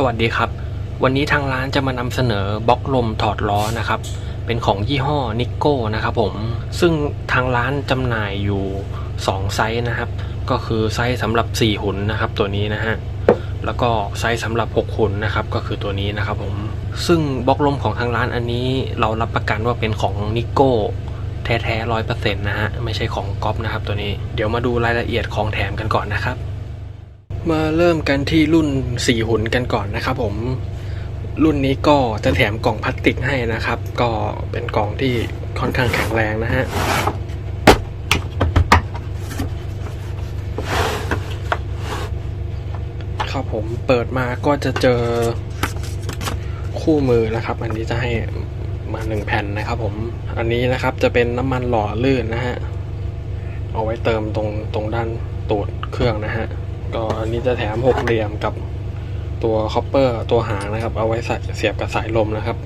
สวัสดีครับ วันนี้ทางร้านจะมานำเสนอบล็อกลมถอดล้อนะครับ เป็นของยี่ห้อนิโก้นะครับผม ซึ่งทางร้านจำหน่ายอยู่ 2 ไซส์นะครับ ก็คือไซส์สำหรับ 4 หุ่นนะครับ ตัวนี้นะฮะ แล้วก็ไซส์สำหรับ 6 หุ่นนะครับ ก็คือตัวนี้นะครับผม ซึ่งบล็อกลมของทางร้านอันนี้เรารับประกันว่าเป็นของนิโก้แท้ๆร้อยเปอร์เซ็นต์นะฮะ ไม่ใช่ของก๊อปนะครับตัวนี้ เดี๋ยวมาดูรายละเอียดของแถมกันก่อนนะครับ มาเริ่มกันที่รุ่น 4 หุ่นกันก่อนนะครับผมรุ่นนี้ก็จะแถมกล่องพลาสติกให้นะครับ ก็เป็นกล่องที่ค่อนข้างแข็งแรงนะฮะครับผมเปิดมาก็จะเจอคู่มือนะครับ อันนี้จะให้มาหนึ่งแผ่นนะครับผมอันนี้นะครับจะเป็นน้ำมันหล่อลื่นนะฮะเอาไว้เติมตรงตรงด้านตูดเครื่องนะฮะ ก็อันนี้จะแถมหกเหลี่ยมกับตัวคอปเปอร์ตัวหางนะครับ เอาไว้ใส่เสียบกับสายลมนะครับ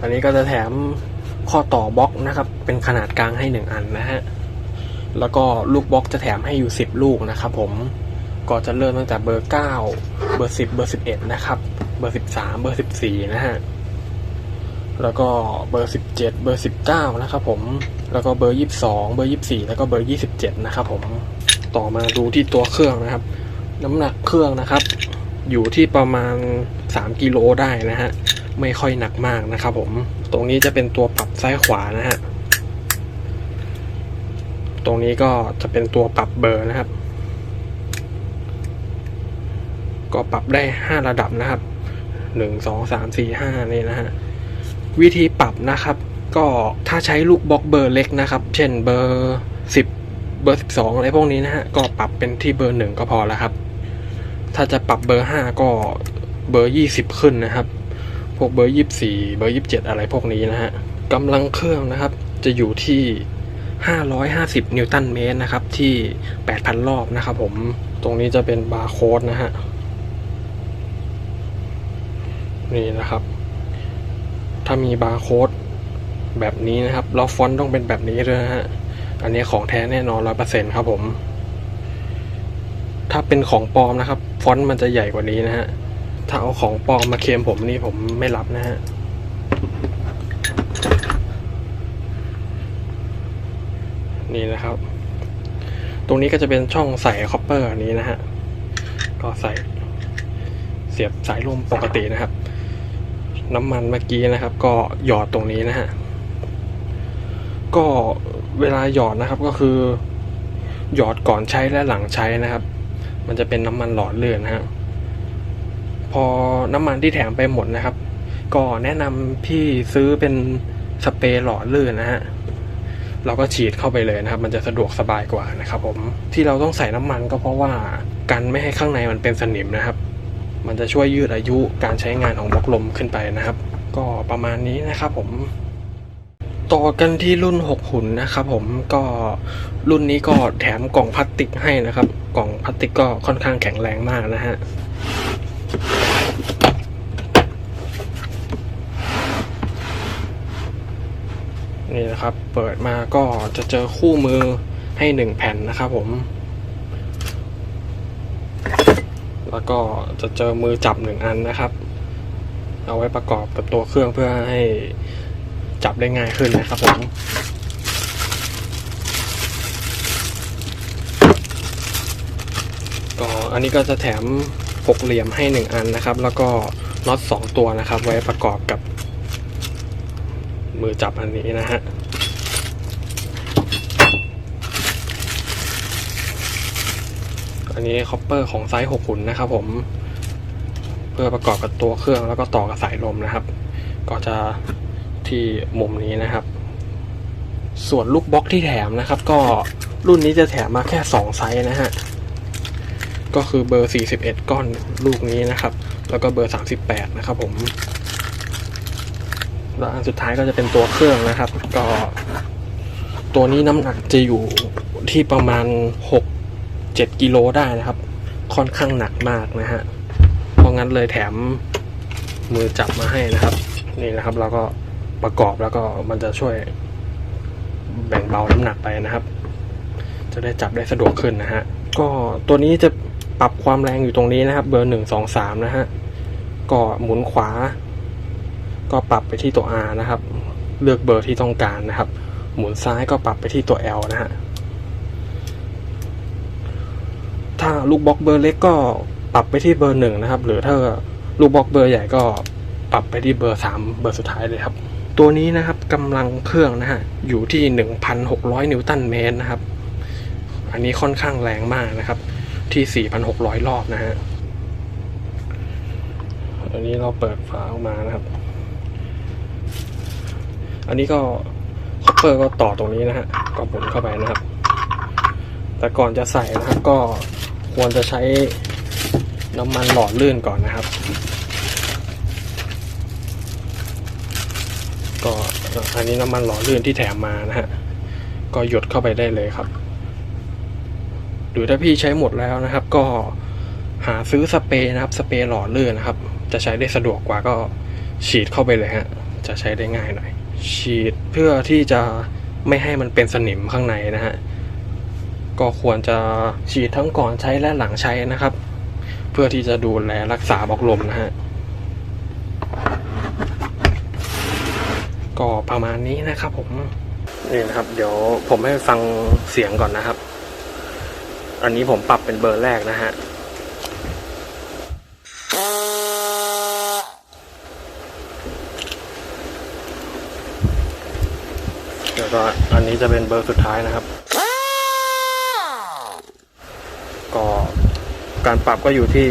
อันนี้ก็จะแถมข้อต่อบล็อกนะครับ เป็นขนาดกลางให้หนึ่งอันนะฮะแล้วก็ลูกบล็อกจะแถมให้อยู่สิบลูกนะครับ ผมก็จะเริ่มตั้งแต่เบอร์เก้าเบอร์สิบเบอร์สิบเอ็ดนะครับเบอร์สิบสามเบอร์สิบสี่นะฮะแล้วก็เบอร์สิบเจ็ดเบอร์สิบเก้านะครับ ผมแล้วก็เบอร์ยี่สิบสองเบอร์ยี่สิบสี่แล้วก็เบอร์ยี่สิบเจ็ดนะครับ ผม ต่อมาดูที่ตัวเครื่องนะครับ น้ำหนักเครื่องนะครับ อยู่ที่ประมาณ 3กิโลได้นะฮะไม่ค่อยหนักมากนะครับ ผมตรงนี้จะเป็นตัวปรับซ้ายขวานะฮะตรงนี้ก็จะเป็นตัวปรับเบอร์นะครับ ก็ปรับได้ 5 ระดับนะครับ 1 2 3 4 5นี่นะฮะวิธีปรับนะครับ ก็ถ้าใช้ลูกบล็อกเบอร์เล็กนะครับ เช่นเบอร์ 10 เบอร์ 12 อะไรพวกนี้นะฮะ ก็ปรับเป็นที่เบอร์หนึ่งก็พอแล้วครับ ถ้าจะปรับเบอร์ 5 ก็เบอร์ 20 ขึ้นนะครับ พวกเบอร์ 24 เบอร์ 27 อะไรพวกนี้นะฮะกำลังเครื่องนะครับ จะอยู่ที่ 550 นิวตันเมตรนะครับ ที่ 8,000 รอบนะครับผม ตรงนี้จะเป็นบาร์โค้ดนะฮะ นี่นะครับ ถ้ามีบาร์โค้ดแบบนี้นะครับ แล้วฟอนต์ต้องเป็นแบบนี้ด้วยนะฮะ อันนี้ของแท้แน่นอนร้อยเปอร์เซ็นครับผม ถ้าเป็นของปลอมนะครับ ฟอนต์มันจะใหญ่กว่านี้นะฮะ ถ้าเอาของปลอมมาเคลมผมนี่ผมไม่รับนะฮะนี่นะครับ ตรงนี้ก็จะเป็นช่องใส่คอปเปอร์อันนี้นะฮะ ก็ใส่เสียบสายลมปกตินะครับ น้ำมันเมื่อกี้นะครับ ก็หยอดตรงนี้นะฮะ ก็เวลาหยอดนะครับก็คือ หยอดก่อนใช้และหลังใช้นะครับ มันจะเป็นน้ำมันหล่อลื่นนะฮะพอน้ำมันที่แถมไปหมดนะครับ ก็แนะนำพี่ซื้อเป็นสเปรย์หล่อลื่นนะฮะเราก็ฉีดเข้าไปเลยนะครับ มันจะสะดวกสบายกว่านะครับ ผมที่เราต้องใส่น้ำมันก็เพราะว่ากันไม่ให้ข้างในมันเป็นสนิมนะครับ มันจะช่วยยืดอายุการใช้งานของบล็อกลมขึ้นไปนะครับ ก็ประมาณนี้นะครับผม ต่อกันที่รุ่น 6 หุ่นนะครับผมก็รุ่นนี้ก็แถมกล่องพลาสติกให้นะครับ กล่องพลาสติกก็ค่อนข้างแข็งแรงมากนะฮะนี่นะครับ เปิดมาก็จะเจอคู่มือให้หนึ่งแผ่นนะครับผม แล้วก็จะเจอมือจับหนึ่งอันนะครับ เอาไว้ประกอบกับตัวเครื่องเพื่อให้ จับได้ง่ายขึ้นนะครับผมก็อันนี้ก็จะแถมหกเหลี่ยมให้หนึ่งอันนะครับ แล้วก็น็อตสองตัวนะครับ ไว้ประกอบกับ มือจับอันนี้นะฮะอันนี้คอปเปอร์ของไซส์6หุ่นนะครับผมเพื่อประกอบกับตัวเครื่องแล้วก็ต่อกับสายลมนะครับ ก็จะ ที่มุมนี้นะครับ ส่วนลูกบล็อกที่แถมนะครับ ก็รุ่นนี้จะแถมมาแค่ 2 ไซส์นะฮะ ก็คือเบอร์ 41 ก้อนลูกนี้นะครับ แล้วก็เบอร์ 38 นะครับผมแล้วอันสุดท้ายก็จะเป็นตัวเครื่องนะครับ ก็ ตัวนี้น้ำหนักจะอยู่ที่ประมาณ 6 7กิโลได้นะครับ ค่อนข้างหนักมากนะฮะ เพราะงั้นเลยแถมมือจับมาให้นะครับ นี่นะครับเราก็ ประกอบแล้วก็มันจะช่วยแบ่งเบาน้ำหนักไปนะครับ จะได้จับได้สะดวกขึ้นนะฮะ ก็ตัวนี้จะปรับความแรงอยู่ตรงนี้นะครับ เบอร์หนึ่งสองสามนะฮะ ก็หมุนขวา ก็ปรับไปที่ตัว R นะครับ เลือกเบอร์ที่ต้องการนะครับ หมุนซ้ายก็ปรับไปที่ตัว L นะฮะ ถ้าลูกบล็อกเบอร์เล็กก็ปรับไปที่เบอร์หนึ่งนะครับ หรือถ้าลูกบล็อกเบอร์ใหญ่ก็ปรับไปที่เบอร์สามเบอร์สุดท้ายเลยครับ ตัวนี้นะครับกำลังเครื่องนะฮะอยู่ที่หนึ่งพันหกร้อยนิวตันเมตรนะครับ อันนี้ค่อนข้างแรงมากนะครับ ที่สี่พันหกร้อยรอบนะฮะอันนี้เราเปิดฝาออกมานะครับ อันนี้ก็คอปเปอร์ก็ต่อตรงนี้นะฮะก็หมุนเข้าไปนะครับ แต่ก่อนจะใส่นะครับก็ควรจะใช้น้ำมันหล่อลื่นก่อนนะครับ ก็อันนี้น้ำมันหล่อลื่นที่แถมมานะฮะก็หยดเข้าไปได้เลยครับ หรือถ้าพี่ใช้หมดแล้วนะครับ ก็หาซื้อสเปรย์นะครับ สเปรย์หล่อลื่นนะครับ จะใช้ได้สะดวกกว่าก็ฉีดเข้าไปเลยฮะจะใช้ได้ง่ายหน่อย ฉีดเพื่อที่จะไม่ให้มันเป็นสนิมข้างในนะฮะก็ควรจะฉีดทั้งก่อนใช้และหลังใช้นะครับ เพื่อที่จะดูแลรักษาบล็อกลมนะฮะ ก็ประมาณนี้นะครับผมนี่นะครับ เดี๋ยวผมให้ฟังเสียงก่อนนะครับ อันนี้ผมปรับเป็นเบอร์แรกนะฮะแล้วก็อันนี้จะเป็นเบอร์สุดท้ายนะครับ ก็การปรับก็อยู่ที่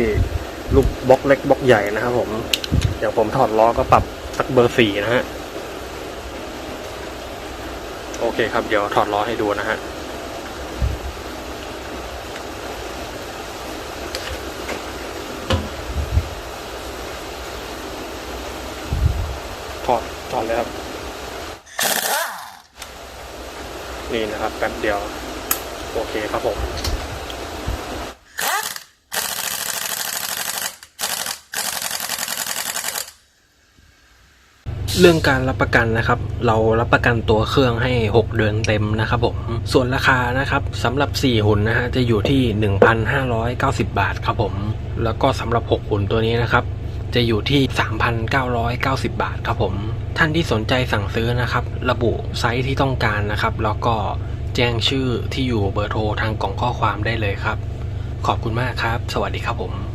ลูกบล็อกเล็กบล็อกใหญ่นะครับผม อย่างผมถอดล้อก็ปรับสักเบอร์สี่นะฮะ โอเคครับ เดี๋ยวถอดล้อให้ดูนะฮะถอดถอดเลยครับนี่นะครับแป๊บเดียว โอเคครับผม เรื่องการรับประกันนะครับ เรารับประกันตัวเครื่องให้ 6 เดือนเต็มนะครับผมส่วนราคานะครับสำหรับ 4 หุ่นนะฮะจะอยู่ที่ 1,590 บาทครับผมแล้วก็สำหรับ 6 หุ่นตัวนี้นะครับจะอยู่ที่ 3,990 บาทครับผม ท่านที่สนใจสั่งซื้อนะครับ ระบุไซส์ที่ต้องการนะครับ แล้วก็แจ้งชื่อที่อยู่เบอร์โทรทางกล่องข้อความได้เลยครับ ขอบคุณมากครับ สวัสดีครับผม